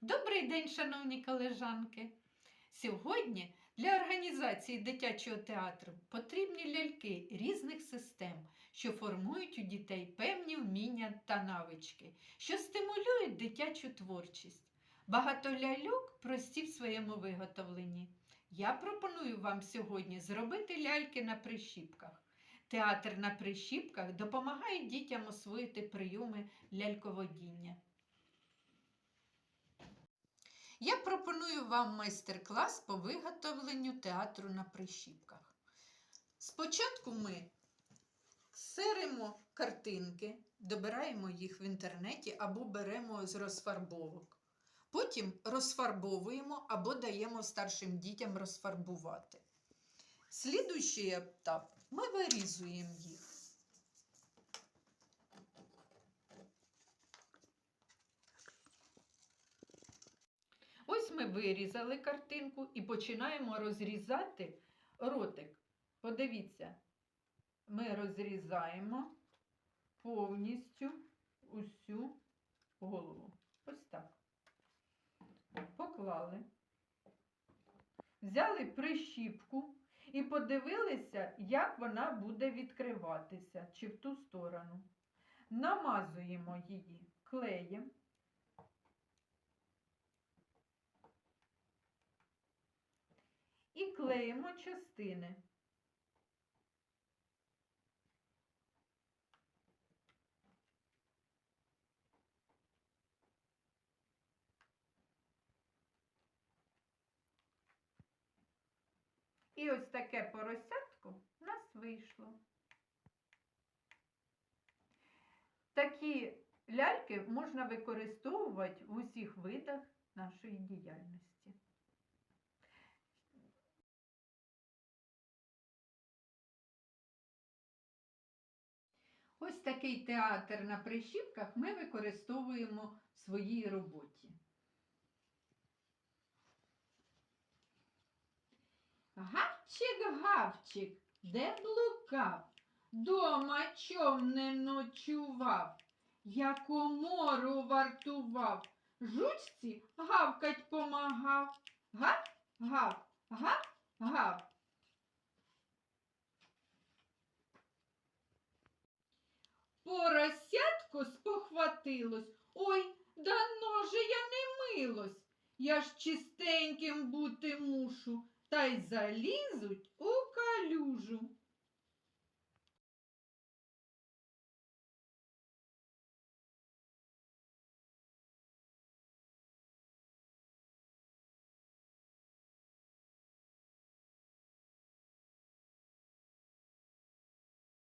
Добрий день, шановні колежанки! Сьогодні для організації дитячого театру потрібні ляльки різних систем, що формують у дітей певні вміння та навички, що стимулюють дитячу творчість. Багато ляльок прості в своєму виготовленні. Я пропоную вам сьогодні зробити ляльки на прищіпках. Театр на прищіпках допомагає дітям освоїти прийоми ляльководіння. Я пропоную вам майстер-клас по виготовленню театру на прищіпках. Спочатку ми серимо картинки, добираємо їх в інтернеті або беремо з розфарбовок. Потім розфарбовуємо або даємо старшим дітям розфарбувати. Слідуючий етап ми вирізуємо їх. Ось ми вирізали картинку і починаємо розрізати ротик. Подивіться, ми розрізаємо повністю усю голову. Ось так. Поклали. Взяли прищіпку і подивилися, як вона буде відкриватися, чи в ту сторону. Намазуємо її клеєм. І клеїмо частини. І ось таке поросятко у нас вийшло. Такі ляльки можна використовувати в усіх видах нашої діяльності. Ось такий театр на прищіпках ми використовуємо в своїй роботі. Гавчик-гавчик, де блукав, дома чом не ночував, як у мору вартував, жучці гавкать помагав. Гав, гав, гав, гав. Поросятко спохватилось. Ой, дано же я не милось. Я ж чистеньким бути мушу, та й залізуть у калюжу.